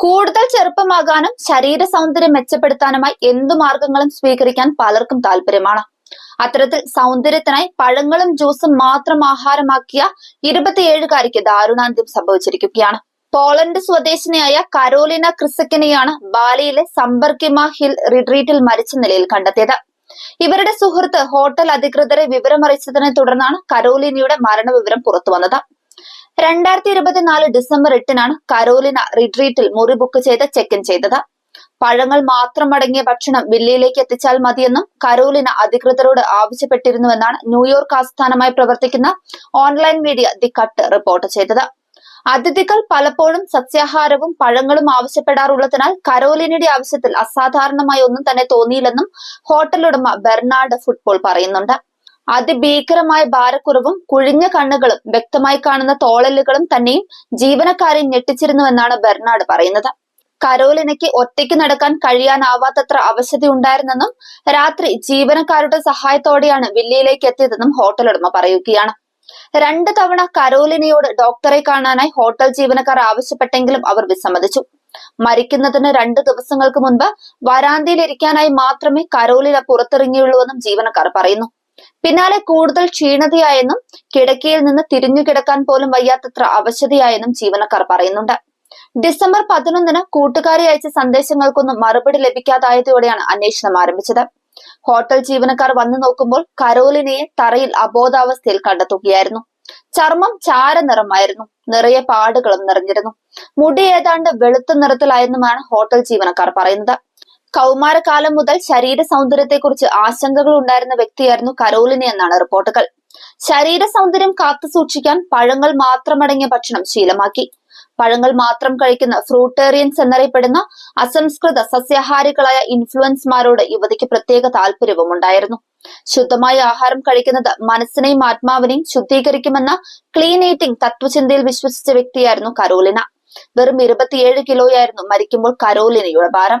കൂടുതൽ ചെറുപ്പമാകാനും ശരീര സൗന്ദര്യം മെച്ചപ്പെടുത്താനുമായി എന്തു മാർഗങ്ങളും സ്വീകരിക്കാൻ പലർക്കും താല്പര്യമാണ്. അത്തരത്തിൽ സൗന്ദര്യത്തിനായി പഴങ്ങളും ജ്യൂസും മാത്രം ആഹാരമാക്കിയ ഇരുപത്തിയേഴുകാരിക്ക് ദാരുണാന്ത്യം സംഭവിച്ചിരിക്കുകയാണ്. പോളണ്ട് സ്വദേശിനിയായ കരോലിന ക്രിസക്കിനെയാണ് ബാലിയിലെ സമ്പർക്കിമ ഹിൽ റിട്രീറ്റിൽ മരിച്ച നിലയിൽ കണ്ടെത്തിയത്. ഇവരുടെ സുഹൃത്ത് ഹോട്ടൽ അധികൃതരെ വിവരമറിയിച്ചതിനെ തുടർന്നാണ് കരോലിനയുടെ മരണവിവരം പുറത്തുവന്നത്. രണ്ടായിരത്തി ഇരുപത്തിനാല് ഡിസംബർ എട്ടിനാണ് കരോലിന റിട്രീറ്റിൽ മുറി ബുക്ക് ചെയ്ത് ചെക്ക് ഇൻ ചെയ്തത്. പഴങ്ങൾ മാത്രം അടങ്ങിയ ഭക്ഷണം വില്ലയിലേക്ക് എത്തിച്ചാൽ മതിയെന്നും കരോലിന അധികൃതരോട് ആവശ്യപ്പെട്ടിരുന്നുവെന്നാണ് ന്യൂയോർക്ക് ആസ്ഥാനമായി പ്രവർത്തിക്കുന്ന online media the cut report ചെയ്തത്. അതിഥികൾ പലപ്പോഴും സസ്യാഹാരവും പഴങ്ങളും ആവശ്യപ്പെടാറുള്ളതിനാൽ കരോലിനയുടെ ആവശ്യത്തിൽ അസാധാരണമായി ഒന്നും തന്നെ തോന്നിയില്ലെന്നും ഹോട്ടലുടമ ബെർണാഡ് ഫുട്ബോൾ പറയുന്നുണ്ട്. അതിഭീകരമായ ഭാരക്കുറവും കുഴിഞ്ഞ കണ്ണുകളും വ്യക്തമായി കാണുന്ന തോളലുകളും തന്നെയും ജീവനക്കാരെ ഞെട്ടിച്ചിരുന്നുവെന്നാണ് ബെർണാഡ് പറയുന്നത്. കരോലിനയ്ക്ക് ഒറ്റയ്ക്ക് നടക്കാൻ കഴിയാനാവാത്തത്ര അവശതയുണ്ടായിരുന്നെന്നും രാത്രി ജീവനക്കാരുടെ സഹായത്തോടെയാണ് വില്ലയിലേക്ക് എത്തിയതെന്നും ഹോട്ടൽ ഉടമ പറയുകയാണ്. രണ്ട് തവണ കരോലിനയോട് ഡോക്ടറെ കാണാനായി ഹോട്ടൽ ജീവനക്കാർ ആവശ്യപ്പെട്ടെങ്കിലും അവർ വിസമ്മതിച്ചു. മരിക്കുന്നതിന് രണ്ടു ദിവസങ്ങൾക്ക് മുൻപ് വരാന്തയിലിരിക്കാനായി മാത്രമേ കരോലിന പുറത്തിറങ്ങിയുള്ളൂവെന്നും ജീവനക്കാർ പറയുന്നു. പിന്നാലെ കൂടുതൽ ക്ഷീണതയായെന്നും കിടക്കയിൽ നിന്ന് തിരിഞ്ഞു കിടക്കാൻ പോലും വയ്യാത്തത്ര അവശതയായെന്നും ജീവനക്കാർ പറയുന്നുണ്ട്. ഡിസംബർ പതിനൊന്നിന് കൂട്ടുകാരി അയച്ച സന്ദേശങ്ങൾക്കൊന്നും മറുപടി ലഭിക്കാതായതോടെയാണ് അന്വേഷണം ആരംഭിച്ചത്. ഹോട്ടൽ ജീവനക്കാർ വന്നു നോക്കുമ്പോൾ കരോലിനയെ തറയിൽ അബോധാവസ്ഥയിൽ കണ്ടെത്തുകയായിരുന്നു. ചർമ്മം ചാര നിറമായിരുന്നു. നിറയെ പാടുകളും നിറഞ്ഞിരുന്നു. മുടി ഏതാണ്ട് വെളുത്ത നിറത്തിലായെന്നുമാണ് ഹോട്ടൽ ജീവനക്കാർ പറയുന്നത്. കൗമാരകാലം മുതൽ ശരീര സൗന്ദര്യത്തെക്കുറിച്ച് ആശങ്കകൾ ഉണ്ടായിരുന്ന വ്യക്തിയായിരുന്നു കരോലിന് എന്നാണ് റിപ്പോർട്ടുകൾ. ശരീര സൗന്ദര്യം കാത്തു സൂക്ഷിക്കാൻ പഴങ്ങൾ മാത്രമടങ്ങിയ ഭക്ഷണം ശീലമാക്കി. പഴങ്ങൾ മാത്രം കഴിക്കുന്ന ഫ്രൂട്ടേറിയൻസ് എന്നറിയപ്പെടുന്ന അസംസ്കൃത സസ്യാഹാരികളായ ഇൻഫ്ലുവൻസ്മാരോട് യുവതിക്ക് പ്രത്യേക താല്പര്യവും ഉണ്ടായിരുന്നു. ശുദ്ധമായ ആഹാരം കഴിക്കുന്നത് മനസ്സിനെയും ആത്മാവിനെയും ശുദ്ധീകരിക്കുമെന്ന ക്ലീൻ ഈറ്റിംഗ് തത്വചിന്തയിൽ വിശ്വസിച്ച വ്യക്തിയായിരുന്നു കരോലിന. വെറും ഇരുപത്തിയേഴ് കിലോയായിരുന്നു മരിക്കുമ്പോൾ കരോലിനയുടെ ഭാരം.